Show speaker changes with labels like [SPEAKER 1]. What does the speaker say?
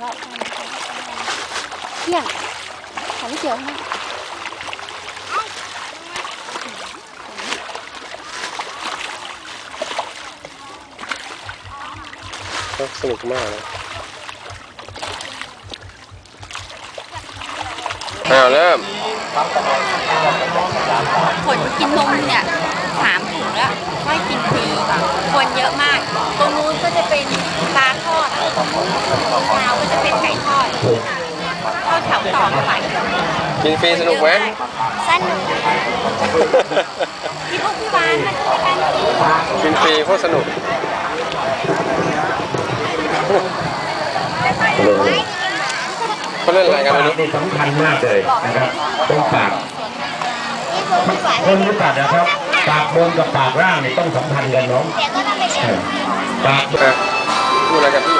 [SPEAKER 1] เราเที่ยงขอไม่เจียวให้
[SPEAKER 2] สนุกมากเลยอ้าวเริ่ม
[SPEAKER 1] คนกินนมเนี่ยสามถุงแล้วให้กินฟรีคนเยอะมาก ตรงนู้นก็จะเป็นปลาทอดตรงกลาวก็จะเป็นไก่ทอดเข้า แถวต่อกันไป
[SPEAKER 2] กินฟรีสนุกไหม
[SPEAKER 1] สนุกพี่พวกพี่หวานมาช่วยกันกิน
[SPEAKER 2] กินฟรีโคตรสนุกเขาเล่นอะไรกันไม่รู้
[SPEAKER 3] นี่สำคัญมากเลยนะครับตรงปาก
[SPEAKER 1] นี่พวกพี่หวาน
[SPEAKER 3] คนรู้จักนะครับ ปากบนกับปากล่างนี่ต้องสัมพันธ์กันน้อง
[SPEAKER 1] เสียงก็ต้องไปเล่น
[SPEAKER 3] ปาก
[SPEAKER 2] อะ